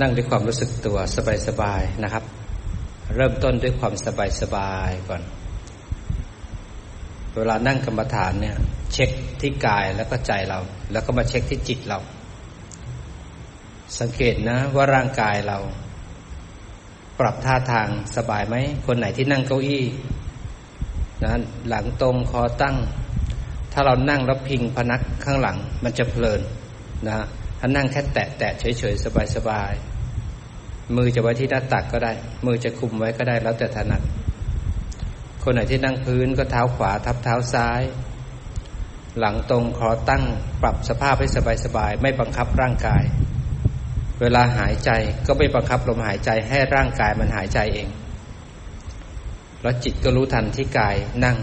นั่งด้วยความรู้สึกตัวสบายๆนะครับ เริ่มต้นด้วยความสบายๆก่อน เวลานั่งกรรมฐานเนี่ย เช็คที่กายแล้วก็ใจเรา แล้วก็มาเช็คที่จิตเรา สังเกตนะว่าร่างกายเรา ปรับท่าทางสบายไหม คนไหนที่นั่งเก้าอี้นะหลังตรงคอตั้ง ถ้าเรานั่งแล้วพิงพนักข้างหลังมันจะเพลินนะฮะถ้านั่งแค่แตะแตะเฉยๆสบายๆ มือจะไว้ที่หน้าตักก็ได้ มือจะคุมไว้ก็ได้แล้วแต่ถนัด คนไหนที่นั่งพื้นก็เท้าขวาทับเท้าซ้าย หลังตรงคอตั้งปรับสภาพให้สบายๆไม่บังคับร่างกาย เวลาหายใจก็ไม่บังคับลมหายใจให้ร่างกายมันหายใจเอง แล้วจิตก็รู้ทันที่กายนั่ง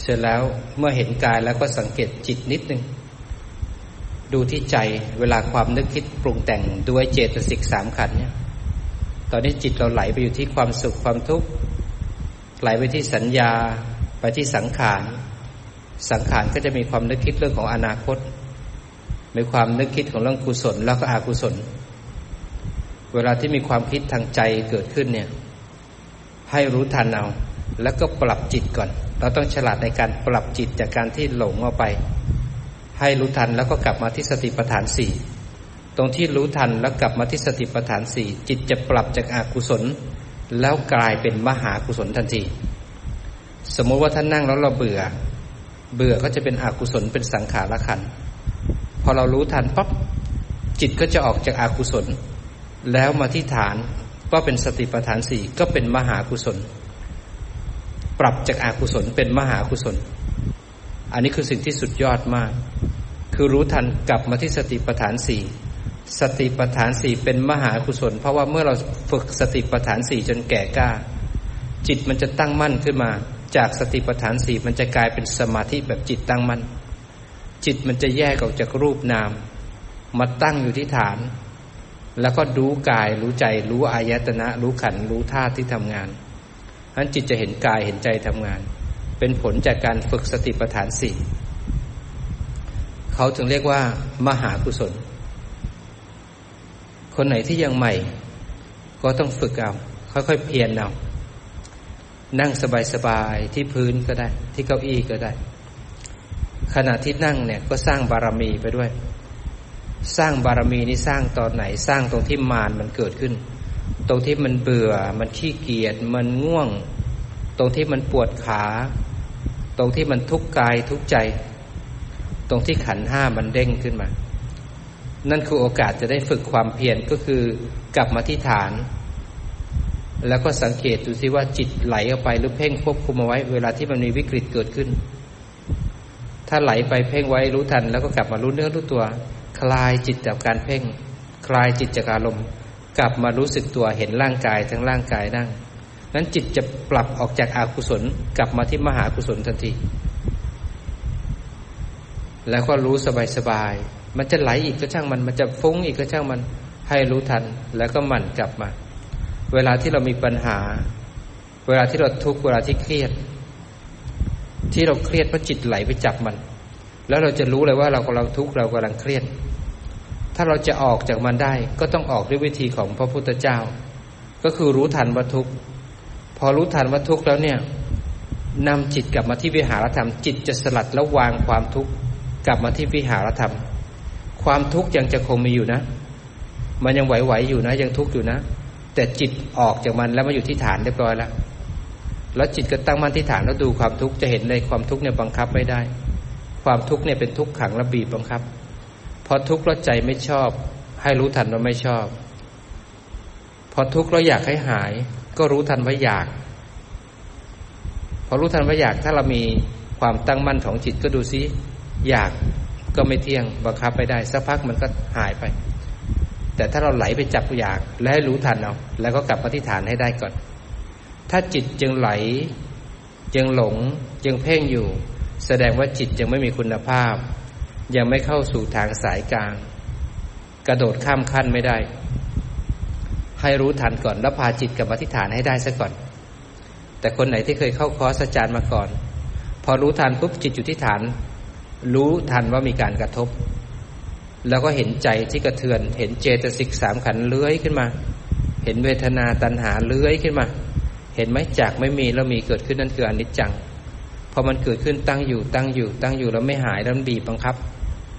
เสร็จแล้วเมื่อเห็นกายแล้วก็สังเกตจิตนิดนึง ดูที่ใจเวลาความนึกคิดปรุงแต่งด้วยเจตสิกสามขันเนี่ย ตอนนี้จิตเราไหลไปอยู่ที่ความสุขความทุกข์ไหลไปที่สัญญาไปที่สังขาร สังขารก็จะมีความนึกคิดเรื่องของอนาคตมีความนึกคิดของเรื่องกุศลแล้วก็อกุศล เวลาที่มีความคิดทางใจเกิดขึ้นเนี่ย ให้รู้ทันเอาแล้วก็ปรับจิตก่อน เราต้องฉลาดในการปรับจิตจากการที่หลงออกไป ให้รู้ทันแล้วก็กลับมาที่สติปัฏฐานสี่ตรงที่รู้ทันแล้วกลับมาที่สติปัฏฐานสี่จิตจะปรับจากอากุศล แล้วกลายเป็นมหากุศลทันที สมมติว่าท่านนั่งแล้วเราเบื่อ เบื่อก็จะเป็นอกุศลเป็นสังขารขันพอเรารู้ทันปั๊บจิตก็จะออกจากอากุศล แล้วมาที่ฐานก็เป็นสติปัฏฐานสี่ก็เป็นมหากุศล ปรับจากอากุศลเป็นมหากุศล อันนี้คือสิ่งที่สุดยอดมาก คือรู้ทันกลับมาที่สติปัฏฐานสี่สติปัฏฐานสี่เป็นมหากุศล เพราะว่าเมื่อเราฝึกสติปัฏฐานสี่จนแก่กล้า จิตมันจะตั้งมั่นขึ้นมา จากสติปัฏฐานสี่มันจะกลายเป็นสมาธิแบบจิตตั้งมั่น จิตมันจะแยกออกจากรูปนาม มาตั้งอยู่ที่ฐาน แล้วก็รู้กายรู้ใจรู้อายตนะ รู้ขันรู้ธาตุที่ทำงานนั้นจิตจะเห็นกายเห็นใจทำงาน เป็นผลจากการฝึกสติปัฏฐานสี่เขาถึงเรียกว่า มหากุศล คนไหนที่ยังใหม่ ก็ต้องฝึกเอา ค่อยๆเพียรเอา นั่งสบายๆที่พื้นก็ได้ ที่เก้าอี้ก็ได้ ขณะที่นั่งเนี่ยก็สร้างบารมีไปด้วย สร้างบารมีนี่สร้างตอนไหน สร้างตรงที่มารมันเกิดขึ้น ตรงที่มันเบื่อ มันขี้เกียจ มันง่วง ตรงที่มันปวดขา ตรงที่มันทุกกายทุกใจ ตรงที่ขันห้ามันเด้งขึ้นมา นั่นคือโอกาสจะได้ฝึกความเพียรก็คือกลับมาที่ฐาน แล้วก็สังเกตดูซิว่าจิตไหลออกไปหรือเพ่งควบคุมเอาไว้ เวลาที่มันมีวิกฤตเกิดขึ้น ถ้าไหลไปเพ่งไว้รู้ทัน แล้วก็กลับมารู้เนื้อรู้ตัว คลายจิตจากการเพ่ง คลายจิตจากอารมณ์ กลับมารู้สึกตัวเห็นร่างกายทั้งร่างกายนั่ง นั้นจิตจะปรับออกจากอากุศลกลับมาที่มหากุศลทันที แล้วก็รู้สบายๆมันจะไหลอีกก็ช่างมัน มันจะฟุ้งอีกก็ช่างมันให้รู้ทันแล้วก็หมั่นกลับมา เวลาที่เรามีปัญหา เวลาที่เราทุกข์เวลาที่เครียด ที่เราเครียดเพราะจิตไหลไปจับมัน แล้วเราจะรู้เลยว่าเรากำลังทุกข์เรากำลังเครียด ถ้าเราจะออกจากมันได้ ก็ต้องออกด้วยวิธีของพระพุทธเจ้า ก็คือรู้ทันว่าทุกข์ พอรู้ทันว่าทุกข์แล้วเนี่ยนำจิตกลับมาที่วิหารธรรม จิตจะสลัดแล้ววางความทุกข์กลับมาที่วิหารธรรม ความทุกข์ยังจะคงมีอยู่นะ มันยังไหวๆอยู่นะ ยังทุกข์อยู่นะ แต่จิตออกจากมันแล้วมาอยู่ที่ฐานเรียบร้อยแล้วแล้วจิตก็ตั้งมั่นที่ฐานแล้วดูความทุกข์จะเห็นในความทุกข์เนี่ยบังคับไม่ได้ ความทุกข์เนี่ยเป็นทุกข์ขังและบีบบังคับ พอทุกข์แล้วใจไม่ชอบ ให้รู้ทันว่าไม่ชอบ พอทุกข์แล้วอยากให้หาย ก็รู้ทันว่าอยาก พอรู้ทันว่าอยากถ้าเรามีความตั้งมั่นของจิตก็ดูซิอยากก็ไม่เที่ยงบังคับไม่ได้สักพักมันก็หายไป แต่ถ้าเราไหลไปจับอยากและให้รู้ทันเอาแล้วก็กลับมาที่ฐานให้ได้ก่อน ถ้าจิตจึงไหลยังหลงยังเพ่งอยู่ แสดงว่าจิตยังไม่มีคุณภาพ ยังไม่เข้าสู่ทางสายกลาง กระโดดข้ามขั้นไม่ได้ ให้รู้ทันก่อน แล้วพาจิตกลับมาที่ฐานให้ได้ซะก่อน แต่คนไหนที่เคยเข้าคอร์สอาจารย์มาก่อน พอรู้ทันปุ๊บจิตอยู่ที่ฐาน รู้ทันว่ามีการกระทบ แล้วก็เห็นใจที่กระเทือน เห็นเจตสิกสามขันเลื้อยขึ้นมา เห็นเวทนาตัณหาเลื้อยขึ้นมา เห็นไหมจากไม่มีแล้วมีเกิดขึ้นนั่นคืออนิจจังพอมันเกิดขึ้นตั้งอยู่ตั้งอยู่ตั้งอยู่แล้วไม่หายแล้วมันบีบบังคับ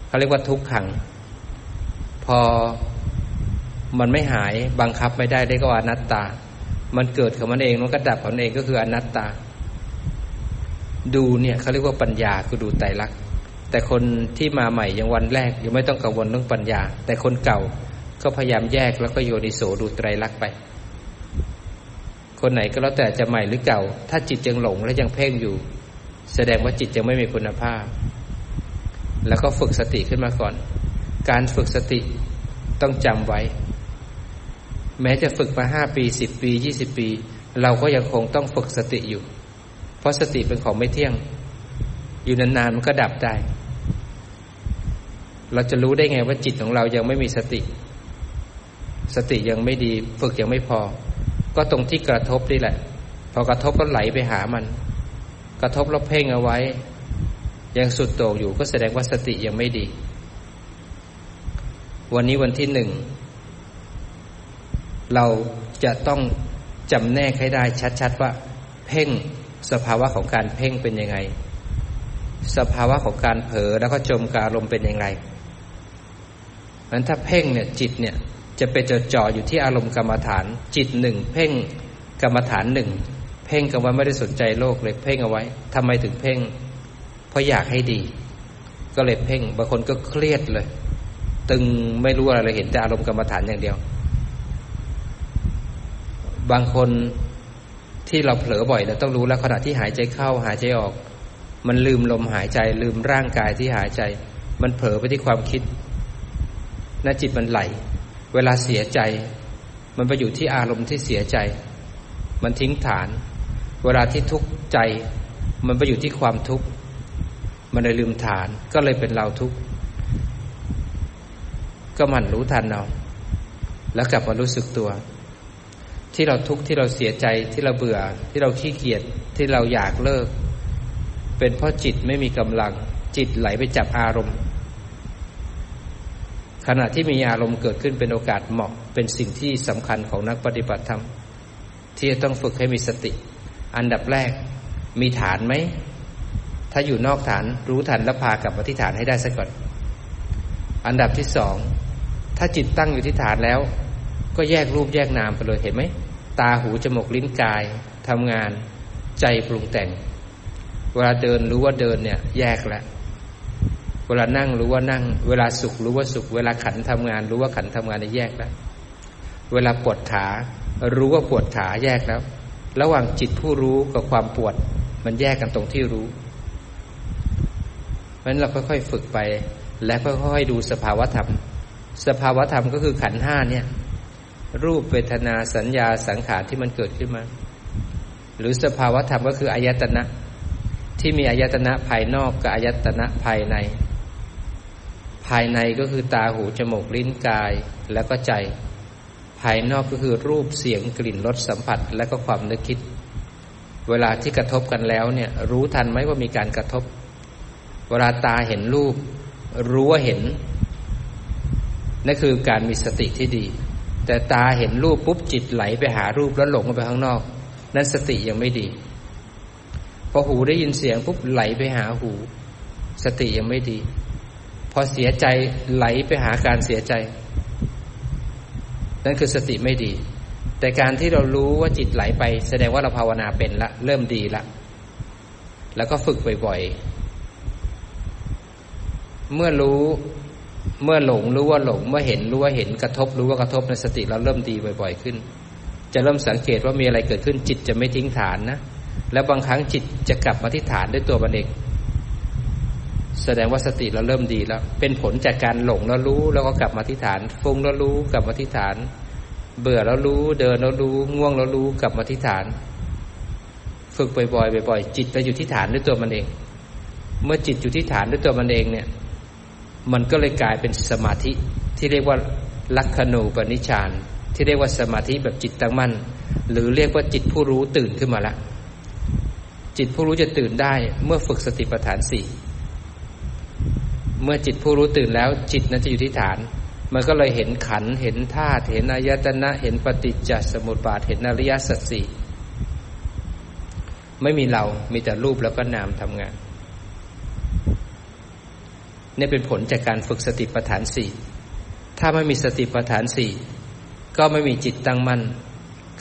เขาเรียกว่าทุกขัง พอ มันไม่หายบังคับไม่ได้ได้ก็อนัตตา มันเกิดของมันเองมันก็ดับของมันเองก็คืออนัตตา ดูเนี่ยเขาเรียกว่าปัญญาคือดูไตรลักษณ์แต่คนที่มาใหม่ยังวันแรกยังไม่ต้องกังวลเรื่องปัญญา แต่คนเก่าก็พยายามแยกแล้วก็โยนิโสดูไตรลักษณ์ไป คนไหนก็แล้วแต่จะใหม่หรือเก่า ถ้าจิตยังหลงและยังเพ่งอยู่ แสดงว่าจิตยังไม่มีคุณภาพ แล้วก็ฝึกสติขึ้นมาก่อน การฝึกสติต้องจำไว้ แม้จะฝึกมาห้าปีสิบปียี่สิบปี เราก็ยังคงต้องฝึกสติอยู่ เพราะสติเป็นของไม่เที่ยง อยู่นานๆมันก็ดับได้ เราจะรู้ได้ไงว่าจิตของเรายังไม่มีสติ สติยังไม่ดี ฝึกยังไม่พอ ก็ตรงที่กระทบนี่แหละ พอกระทบก็ไหลไปหามัน กระทบแล้วเพ่งเอาไว้ ยังสุดโต่งอยู่ก็แสดงว่าสติยังไม่ดี วันนี้วันที่หนึ่ง เราจะต้องจำแนกให้ได้ชัดๆว่า เพ่งสภาวะของการเพ่งเป็นยังไง สภาวะของการเผลอแล้วก็จมการลมเป็นยังไงนั้นถ้าเพ่งเนี่ยจิตเนี่ยจะไปจดจ่ออยู่ที่อารมณ์กรรมฐาน จิตหนึ่งเพ่งกรรมฐานหนึ่งเพ่งกันไว้ไม่ได้สนใจโลกเลยเพ่งเอาไว้ทำไมถึงเพ่ง เพราะอยากให้ดี ก็เลยเพ่งบางคนก็เครียดเลย ตึงไม่รู้อะไรเลยเห็นแต่อารมณ์กรรมฐานอย่างเดียว บางคนที่เราเผลอบ่อยเราต้องรู้แล้วขณะที่หายใจเข้าหายใจออก มันลืมลมหายใจ ลืมร่างกายที่หายใจ มันเผลอไปที่ความคิดนั่นจิตมันไหล เวลาเสียใจ มันไปอยู่ที่อารมณ์ที่เสียใจ มันทิ้งฐาน เวลาที่ทุกข์ใจ มันไปอยู่ที่ความทุกข์มันเลยลืมฐานก็เลยเป็นเราทุกข์ก็มันรู้ทันเอาแล้วกลับมารู้สึกตัว ที่เราทุกข์ที่เราเสียใจที่เราเบื่อ ที่เราขี้เกียจที่เราอยากเลิก เป็นเพราะจิตไม่มีกำลัง จิตไหลไปจับอารมณ์ ขณะที่มีอารมณ์เกิดขึ้นเป็นโอกาสเหมาะ เป็นสิ่งที่สำคัญของนักปฏิบัติธรรม ที่จะต้องฝึกให้มีสติ อันดับแรก มีฐานไหม ถ้าอยู่นอกฐานรู้ทันแล้วพากลับมาที่ฐานให้ได้ซะก่อน อันดับที่สองถ้าจิตตั้งอยู่ที่ฐานแล้ว ก็แยกรูปแยกนามไปเลยเห็นไหม ตาหูจมูกลิ้นกายทำงานใจปรุงแต่ง เวลาเดินรู้ว่าเดินเนี่ยแยกแล้วเวลานั่งรู้ว่านั่ง เวลาสุขรู้ว่าสุข เวลาขันทำงาน รู้ว่าขันทำงานเนี่ยแยกแล้ว เวลาปวดขา รู้ว่าปวดขาแยกแล้ว ระหว่างจิตผู้รู้กับความปวด มันแยกกันตรงที่รู้เพราะฉะนั้นเราค่อยๆฝึกไป และค่อยๆดูสภาวธรรม สภาวธรรมก็คือขันห้าเนี่ย รูปเวทนาสัญญาสังขารที่มันเกิดขึ้นมา หรือสภาวธรรมก็คืออายตนะ ที่มีอายตนะภายนอกกับอายตนะภายใน ภายในก็คือตาหูจมูกลิ้นกายแล้วก็ใจ ภายนอกก็คือรูปเสียงกลิ่นรสสัมผัสและก็ความนึกคิด เวลาที่กระทบกันแล้วเนี่ยรู้ทันไหมว่ามีการกระทบ เวลาตาเห็นรูป รู้ว่าเห็นนั่นคือการมีสติที่ดี แต่ตาเห็นรูปปุ๊บจิตไหลไปหารูปแล้วหลงไปข้างนอก นั้นสติยังไม่ดีพอหูได้ยินเสียงปุ๊บไหลไปหาหู สติยังไม่ดี พอเสียใจไหลไปหาการเสียใจ นั่นคือสติไม่ดี แต่การที่เรารู้ว่าจิตไหลไป แสดงว่าเราภาวนาเป็นละ เริ่มดีละ แล้วก็ฝึกบ่อยๆเมื่อรู้ เมื่อหลงรู้ว่าหลง เมื่อเห็นรู้ว่าเห็นกระทบ รู้ว่ากระทบในสติเราเริ่มดีบ่อย ๆ ขึ้น จะเริ่มสังเกตว่ามีอะไรเกิดขึ้น จิตจะไม่ทิ้งฐานนะ แล้วบางครั้งจิตจะกลับมาที่ฐานด้วยตัวมันเองแสดงว่าสติเราเริ่มดีแล้ว เป็นผลจากการหลงแล้วรู้แล้วก็กลับมาที่ฐานฟุ้งแล้วรู้กลับมาที่ฐาน เบื่อแล้วรู้เดินแล้วรู้ง่วงแล้วรู้กลับมาที่ฐาน ฝึกบ่อยๆบ่อยๆจิตไปอยู่ที่ฐานด้วยตัวมันเอง เมื่อจิตอยู่ที่ฐานด้วยตัวมันเองเนี่ย มันก็เลยกลายเป็นสมาธิที่เรียกว่าลักขณูปนิชานที่เรียกว่าสมาธิแบบจิตตั้งมั่น หรือเรียกว่าจิตผู้รู้ตื่นขึ้นมาละจิตผู้รู้จะตื่นได้เมื่อฝึกสติปัฏฐานสี่เมื่อจิตผู้รู้ตื่นแล้วจิตนั้นจะอยู่ที่ฐาน มันก็เลยเห็นขันเห็นธาตุเห็นอายตนะเห็นปฏิจจสมุปบาทเห็นอริยสัจสี่ไม่มีเรา มีแต่รูปแล้วก็นามทำงาน นี่เป็นผลจากการฝึกสติปัฏฐานสี่ถ้าไม่มีสติปัฏฐานสี่ก็ไม่มีจิตตั้งมั่น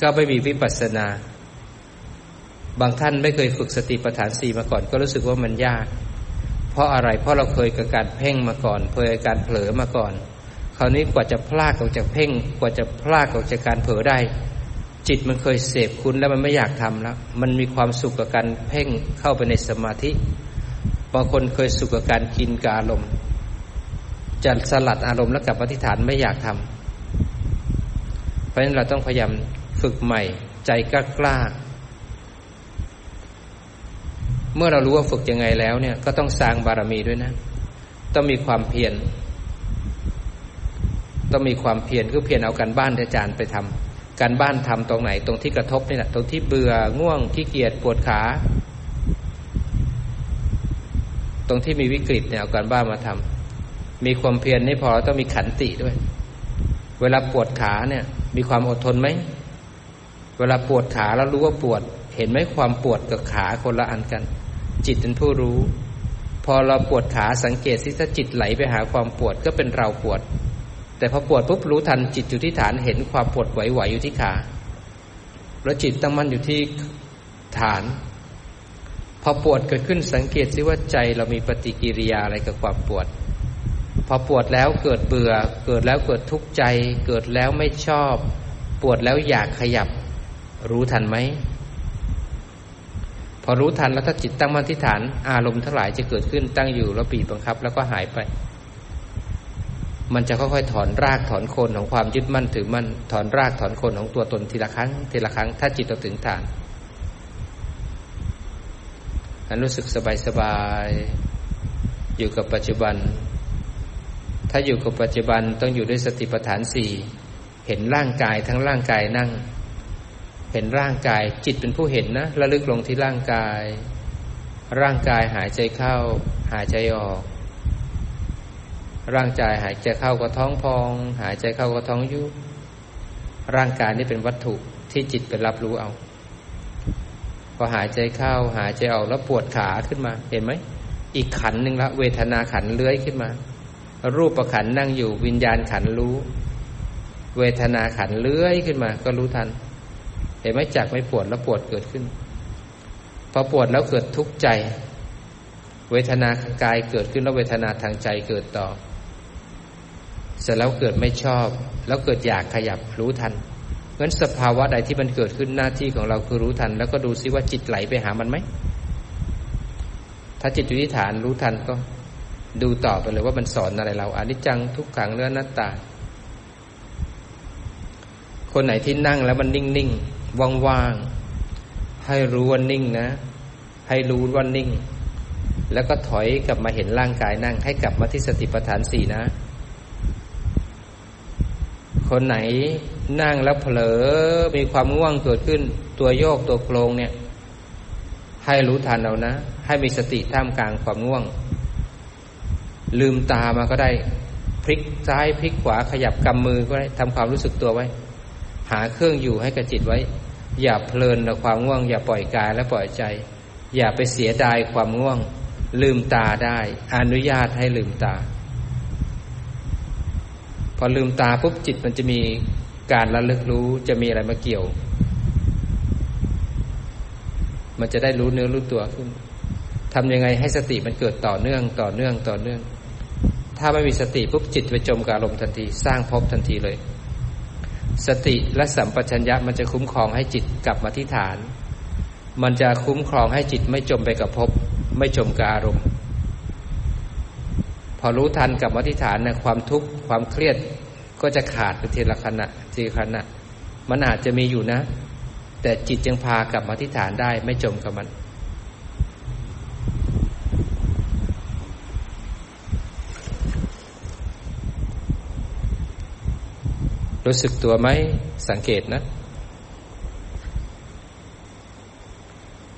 ก็ไม่มีวิปัสสนา บางท่านไม่เคยฝึกสติปัฏฐานสี่มาก่อน ก็รู้สึกว่ามันยาก เพราะอะไรเพราะเราเคยกับการเพ่งมาก่อนเคยกับการเผลอมาก่อน คราวนี้กว่าจะพลากออกจากเพ่ง กว่าจะพลากออกจากการเผลอได้ จิตมันเคยเสพคุณแล้วมันไม่อยากทำแล้ว มันมีความสุขกับการเพ่งเข้าไปในสมาธิ บางคนเคยสุขกับการกินกาลมณ์จะสลัดอารมณ์แล้วกลับปฏิฐานไม่อยากทำเพราะฉะนั้นเราต้องพยายามฝึกใหม่ ใจกล้ากล้า เมื่อเรารู้ว่าฝึกยังไงแล้วเนี่ย ก็ต้องสร้างบารมีด้วยนะ ต้องมีความเพียรต้องมีความเพียรคือเพียรเอาการบ้านอาจารย์ไปทำการบ้านทำตรงไหนตรงที่กระทบนี่แหละตรงที่เบื่อง่วงขี้เกียจปวดขา ตรงที่มีวิกฤตเนี่ยเอาการบ้านมาทำมีความเพียรไม่พอต้องมีขันติด้วย เวลาปวดขาเนี่ย มีความอดทนไหมเวลาปวดขาแล้วรู้ว่าปวด เห็นไหมความปวดกับขาคนละอันกัน จิตเป็นผู้รู้ พอเราปวดขาสังเกตสิถ้าจิตไหลไปหาความปวดก็เป็นเราปวด แต่พอปวดปุ๊บรู้ทันจิตอยู่ที่ฐานเห็นความปวดไหวๆอยู่ที่ขาแล้วจิตตั้งมั่นอยู่ที่ฐาน พอปวดเกิดขึ้นสังเกตซิว่าใจเรามีปฏิกิริยาอะไรกับความปวด พอปวดแล้วเกิดเบื่อ เกิดแล้วเกิดทุกข์ใจ เกิดแล้วไม่ชอบ ปวดแล้วอยากขยับ รู้ทันไหมพอรู้ทันแล้วถ้าจิตตั้งมั่นที่ฐานอารมณ์ทั้งหลายจะเกิดขึ้นตั้งอยู่แล้วปีบังคับแล้วก็หายไป มันจะค่อยๆถอนรากถอนโคนของความยึดมั่นถือมั่นถอนรากถอนโคนของตัวตนทีละครั้งทีละครั้ง ถ้าจิตเราถึงฐาน อันรู้สึกสบายสบายอยู่กับปัจจุบัน ถ้าอยู่กับปัจจุบันต้องอยู่ด้วยสติปัฏฐานสี่เห็นร่างกายทั้งร่างกายนั่ง เห็นร่างกายจิตเป็นผู้เห็นนะระลึกลงที่ร่างกาย ร่างกายหายใจเข้า หายใจออก ร่างกายหายใจเข้าก็ท้องพอง หายใจเข้าก็ท้องยุบร่างกายนี่เป็นวัตถุที่จิตไปรับรู้เอา พอหายใจเข้าหายใจออกแล้วปวดขาขึ้นมา เห็นไหม อีกขันหนึ่งละเวทนาขันเลื้อยขึ้นมา รูปประขันนั่งอยู่วิญญาณขันรู้ เวทนาขันเลื้อยขึ้นมา ก็รู้ทัน เห็นไหมจักไม่ปวดแล้วปวดเกิดขึ้น พอปวดแล้วเกิดทุกข์ใจ เวทนากายเกิดขึ้นแล้วเวทนาทางใจเกิดต่อ เสร็จแล้วเกิดไม่ชอบ แล้วเกิดอยากขยับรู้ทัน เงั้นสภาวะใดที่มันเกิดขึ้นหน้าที่ของเราคือรู้ทัน แล้วก็ดูซิว่าจิตไหลไปหามันไหม ถ้าจิตอยู่ที่ฐานรู้ทันก็ดูต่อไปเลยว่ามันสอนอะไรเราอนิจจังทุกขังเนื้อนัตตา คนไหนที่นั่งแล้วมันนิ่งๆว่างๆให้รู้ว่านิ่งนะ ให้รู้ว่านิ่ง แล้วก็ถอยกลับมาเห็นร่างกายนั่ง ให้กลับมาที่สติปัฏฐานสี่นะ คนไหนนั่งแล้วเผลอมีความง่วงเกิดขึ้น ตัวโยกตัวโครงเนี่ย ให้รู้ทันเอานะ ให้มีสติท่ามกลางความง่วง ลืมตามาก็ได้ พลิกซ้ายพลิกขวาขยับกำมือก็ได้ทำความรู้สึกตัวไว้ หาเครื่องอยู่ให้กับจิตไว้ อย่าเพลินกับความง่วง อย่าปล่อยกายและปล่อยใจ อย่าไปเสียดายความง่วง ลืมตาได้ อนุญาตให้ลืมตา พอลืมตาปุ๊บจิตมันจะมีการระลึกรู้จะมีอะไรมาเกี่ยว มันจะได้รู้เนื้อรู้ตัวขึ้นทำยังไงให้สติมันเกิดต่อเนื่องต่อเนื่องต่อเนื่อง ถ้าไม่มีสติปุ๊บจิตไปจมกับอารมณ์ทันที สร้างภพทันทีเลย สติและสัมปชัญญะมันจะคุ้มครองให้จิตกลับมาที่ฐาน มันจะคุ้มครองให้จิตไม่จมไปกับภพไม่จมกับอารมณ์ อรู้ทันกับวัฏฐานนะความทุกข์ความเครียดก็จะขาดไปทีละขณะทีละขณะ มันอาจจะมีอยู่นะ แต่จิตยังพากลับมาที่ฐานได้ไม่จมกับมัน รู้สึกตัวไหมสังเกตนะ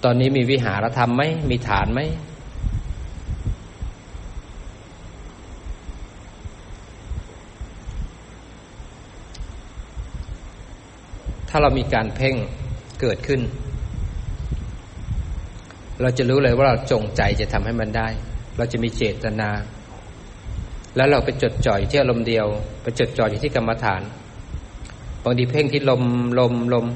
ตอนนี้มีวิหารธรรมไหมมีฐานไหม ถ้าเรามีการเพ่งเกิดขึ้น เราจะรู้เลยว่าเราจงใจจะทำให้มันได้ เราจะมีเจตนา แล้วเราไปจดจ่อยที่อารมณ์เดียว ไปจดจ่อยที่กรรมฐาน บางทีเพ่งที่ลมลมลม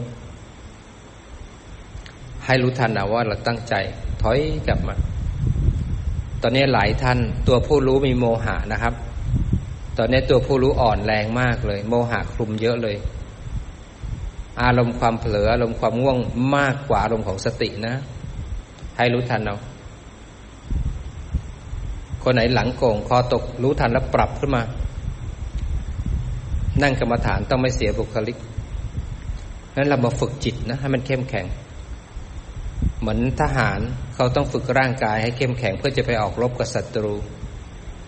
ให้รู้ทันนะว่าเราตั้งใจ ถอยกลับมา ตอนนี้หลายท่านตัวผู้รู้มีโมหะนะครับ ตอนนี้ตัวผู้รู้อ่อนแรงมากเลย โมหะคลุมเยอะเลย อารมณ์ความเผลออารมณ์ความง่วงมากกว่าอารมณ์ของสตินะ ให้รู้ทันเอาคนไหนหลังโก่งคอตกรู้ทันแล้วปรับขึ้นมา นั่งกรรมฐานต้องไม่เสียบุคลิกนั้นเรามาฝึกจิตนะให้มันเข้มแข็ง เหมือนทหารเขาต้องฝึกร่างกายให้เข้มแข็งเพื่อจะไปออกรบกับศัตรู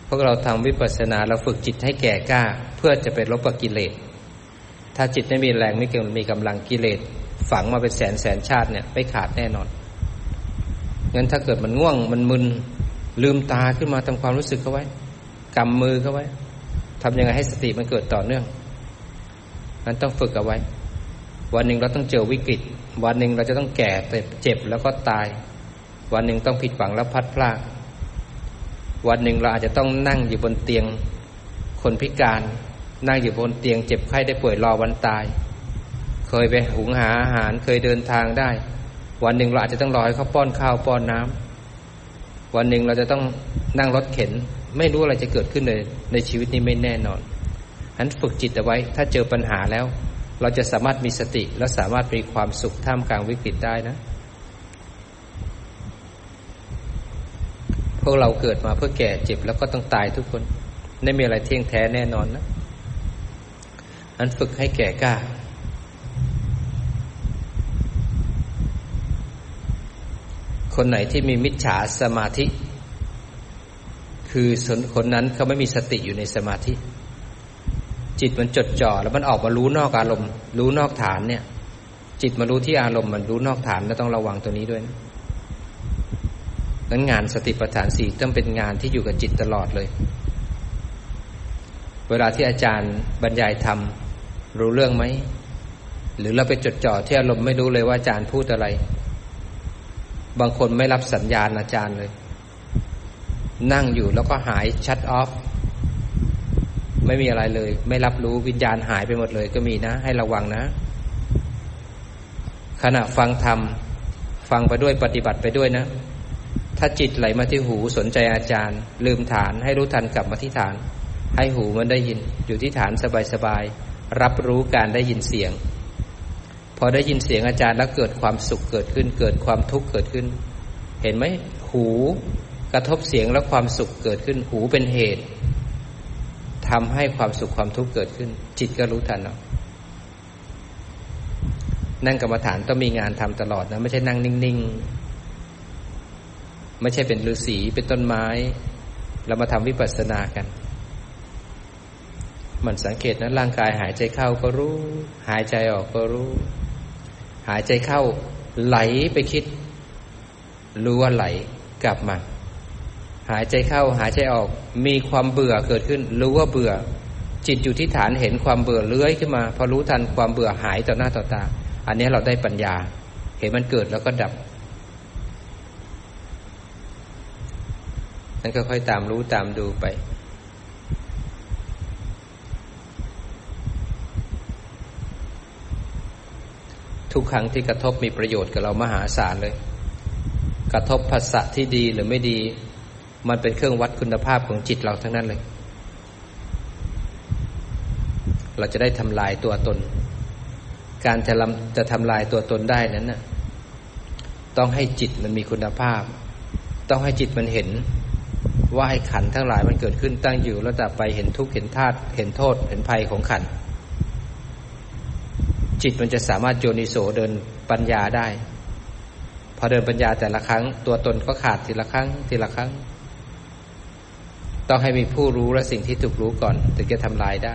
พวกเราทำวิปัสสนาเราฝึกจิตให้แก่กล้า เพื่อจะไปรบกับกิเลส ถ้าจิตไม่มีแรงไม่เกินมีกำลังกิเลสฝังมาเป็นแสนแสนชาติเนี่ยไม่ขาดแน่นอนงั้นถ้าเกิดมันง่วงมันมึนลืมตาขึ้นมาทำความรู้สึกเขาไว้กำมือเขาไว้ทำยังไงให้สติมันเกิดต่อเนื่องนั้นต้องฝึกเอาไว้ วันหนึ่งเราต้องเจอวิกฤต วันหนึ่งเราจะต้องแก่เจ็บแล้วก็ตาย วันหนึ่งต้องผิดหวังแล้วพัดพลาดวันหนึ่งเราอาจจะต้องนั่งอยู่บนเตียงคนพิการ นั่งอยู่บนเตียงเจ็บไข้ได้ป่วยรอวันตาย เคยไปหุงหาอาหารเคยเดินทางได้ วันหนึ่งเราอาจจะต้องรอให้เขาป้อนข้าวป้อนน้ำวันหนึ่งเราจะต้องนั่งรถเข็น ไม่รู้อะไรจะเกิดขึ้นในในชีวิตนี้ไม่แน่นอนฉะนั้นฝึกจิตเอาไว้ ถ้าเจอปัญหาแล้ว เราจะสามารถมีสติและสามารถมีความสุขท่ามกลางวิกฤตได้นะพวกเราเกิดมาเพื่อแก่เจ็บแล้วก็ต้องตายทุกคน ไม่มีอะไรเที่ยงแท้แน่นอนนะ อันฝึกให้แก่กล้า คนไหนที่มีมิจฉาสมาธิ คือคนนั้นเขาไม่มีสติอยู่ในสมาธิ จิตมันจดจ่อแล้วมันออกมารู้นอกอารมณ์ รู้นอกฐานเนี่ย จิตมารู้ที่อารมณ์มันรู้นอกฐานแล้วต้องระวังตัวนี้ด้วยนะนั้นงานสติปัฏฐานสี่ต้องเป็นงานที่อยู่กับจิตตลอดเลย เวลาที่อาจารย์บรรยายธรรม รู้เรื่องไหม หรือเราไปจดจ่อที่อารมณ์ไม่รู้เลยว่าอาจารย์พูดอะไร บางคนไม่รับสัญญาณอาจารย์เลย นั่งอยู่แล้วก็หายชัดออฟ ไม่มีอะไรเลย ไม่รับรู้วิญญาณหายไปหมดเลยก็มีนะ ให้ระวังนะ ขณะฟังธรรม ฟังไปด้วยปฏิบัติไปด้วยนะถ้าจิตไหลมาที่หูสนใจอาจารย์ ลืมฐานให้รู้ทันกลับมาที่ฐาน ให้หูมันได้ยินอยู่ที่ฐานสบายๆ รับรู้การได้ยินเสียง พอได้ยินเสียงอาจารย์แล้วเกิดความสุขเกิดขึ้น เกิดความทุกข์เกิดขึ้น เห็นไหมหูกระทบเสียงแล้วความสุขเกิดขึ้น หูเป็นเหตุทำให้ความสุขความทุกข์เกิดขึ้น จิตก็รู้ทันเนาะนั่งกรรมฐานต้องมีงานทำตลอดนะไม่ใช่นั่งนิ่งๆ ไม่ใช่เป็นฤาษีเป็นต้นไม้ เรามาทำวิปัสสนากัน มันสังเกตนะร่างกายหายใจเข้าก็รู้ หายใจออกก็รู้ หายใจเข้าไหลไปคิด รู้ว่าไหลกลับมาหายใจเข้าหายใจออก มีความเบื่อเกิดขึ้น รู้ว่าเบื่อ จิตอยู่ที่ฐานเห็นความเบื่อเลื้อยขึ้นมา พอรู้ทันความเบื่อหายต่อหน้าต่อตา อันนี้เราได้ปัญญา เห็นมันเกิดแล้วก็ดับนั่นก็ค่อยตามรู้ตามดูไป ทุกครั้งที่กระทบมีประโยชน์กับเรามหาศาลเลย กระทบภาษะที่ดีหรือไม่ดี มันเป็นเครื่องวัดคุณภาพของจิตเราทั้งนั้นเลย เราจะได้ทำลายตัวตน การจะจะทำลายตัวตนได้นั้นน่ะต้องให้จิตมันมีคุณภาพ ต้องให้จิตมันเห็น ว่าไอ้ขันทั้งหลายมันเกิดขึ้นตั้งอยู่แล้วแต่ไปเห็นทุกข์เห็นธาตุเห็นโทษเห็นภัยของขัน จิตมันจะสามารถโยนิโสเดินปัญญาได้ พอเดินปัญญาแต่ละครั้ง ตัวตนก็ขาดทีละครั้ง ทีละครั้ง ต้องให้มีผู้รู้และสิ่งที่ถูกรู้ก่อน ถึงจะทำลายได้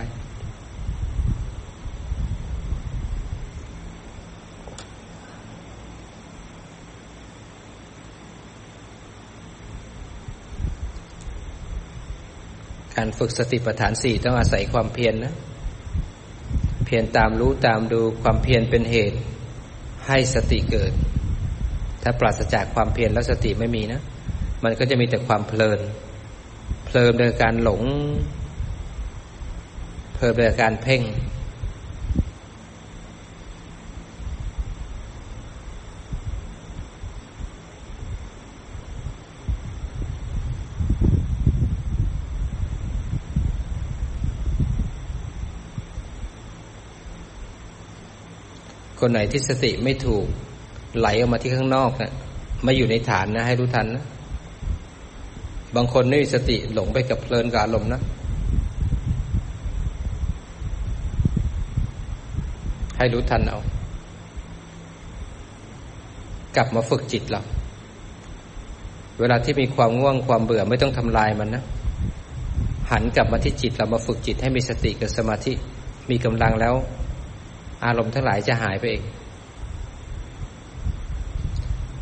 การฝึกสติปัฏฐานสี่ต้องอาศัยความเพียรนนะ พียรตามรู้ตามดูความเพียรเป็นเหตุ ให้สติเกิด ถ้าปราศจากความเพียรแล้วสติไม่มีนะ มันก็จะมีแต่ความเพลิน เพลินโดยการหลง เพลินโดยการเพ่ง คนไหนที่สติไม่ถูก ไหลออกมาที่ข้างนอกนะมาอยู่ในฐานนะให้รู้ทันนะบางคนไม่มีสติหลงไปกับเพลินกับอารมณ์นะให้รู้ทันเอา กลับมาฝึกจิตเราเวลาที่มีความง่วงความเบื่อไม่ต้องทำลายมันนะ หันกลับมาที่จิตเรามาฝึกจิตให้มีสติกับสมาธิมีกำลังแล้ว อารมณ์ทั้งหลายจะหายไปเอง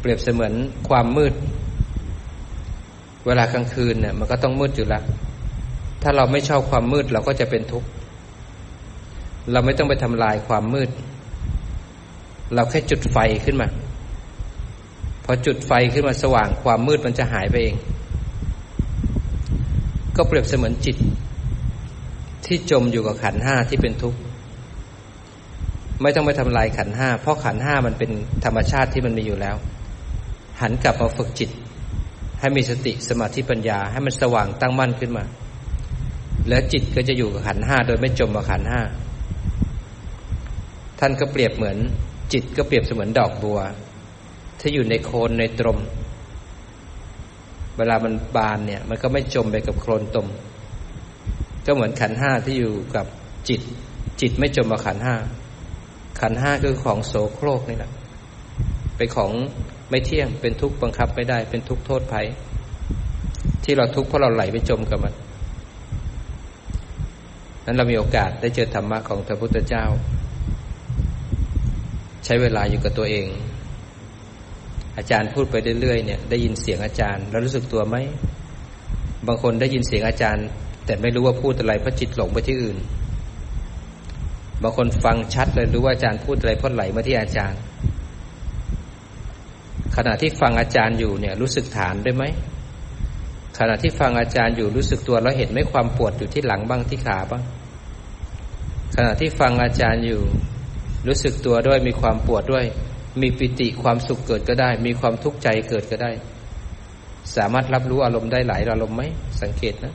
เปรียบเสมือนความมืด เวลากลางคืนเนี่ยมันก็ต้องมืดอยู่แล้ว ถ้าเราไม่ชอบความมืดเราก็จะเป็นทุกข์ เราไม่ต้องไปทำลายความมืด เราแค่จุดไฟขึ้นมา พอจุดไฟขึ้นมาสว่างความมืดมันจะหายไปเอง ก็เปรียบเสมือนจิตที่จมอยู่กับขันห้าที่เป็นทุกข์ ไม่ต้องไปทำลายขันห้าเพราะขันห้ามันเป็นธรรมชาติที่มันมีอยู่แล้ว หันกลับมาฝึกจิต ให้มีสติสมาธิปัญญา ให้มันสว่างตั้งมั่นขึ้นมา แล้วจิตก็จะอยู่กับขันห้าโดยไม่จมกับขันห้าท่านก็เปรียบเหมือน จิตก็เปรียบเสมือนดอกบัวที่อยู่ในโคนในตรม เวลามันบานเนี่ย มันก็ไม่จมไปกับโคลนตม ก็เหมือนขันห้าที่อยู่กับจิต จิตไม่จมกับขันห้า ขันห้าคือของโสโครกนี่แหละเป็นของไม่เที่ยงเป็นทุกข์บังคับไม่ได้ เป็นทุกข์โทษภัย ที่เราทุกข์เพราะเราไหลไปจมกับมันนั้นเรามีโอกาสได้เจอธรรมะของพระพุทธเจ้า ใช้เวลาอยู่กับตัวเอง อาจารย์พูดไปเรื่อยๆเนี่ย ได้ยินเสียงอาจารย์ แล้วรู้สึกตัวไหมบางคนได้ยินเสียงอาจารย์ แต่ไม่รู้ว่าพูดอะไรเพราะจิตหลงไปที่อื่น บางคนฟังชัดเลยรู้ว่าอาจารย์พูดอะไรพ้นไหลมาที่อาจารย์ ขณะที่ฟังอาจารย์อยู่เนี่ย รู้สึกฐานได้ไหมขณะที่ฟังอาจารย์อยู่รู้สึกตัวแล้วเห็นไหมความปวดอยู่ที่หลังบ้างที่ขาบ้าง ขณะที่ฟังอาจารย์อยู่ รู้สึกตัวด้วยมีความปวดด้วย มีปิติความสุขเกิดก็ได้ มีความทุกข์ใจเกิดก็ได้ สามารถรับรู้อารมณ์ได้หลายอารมณ์ไหมสังเกตนะ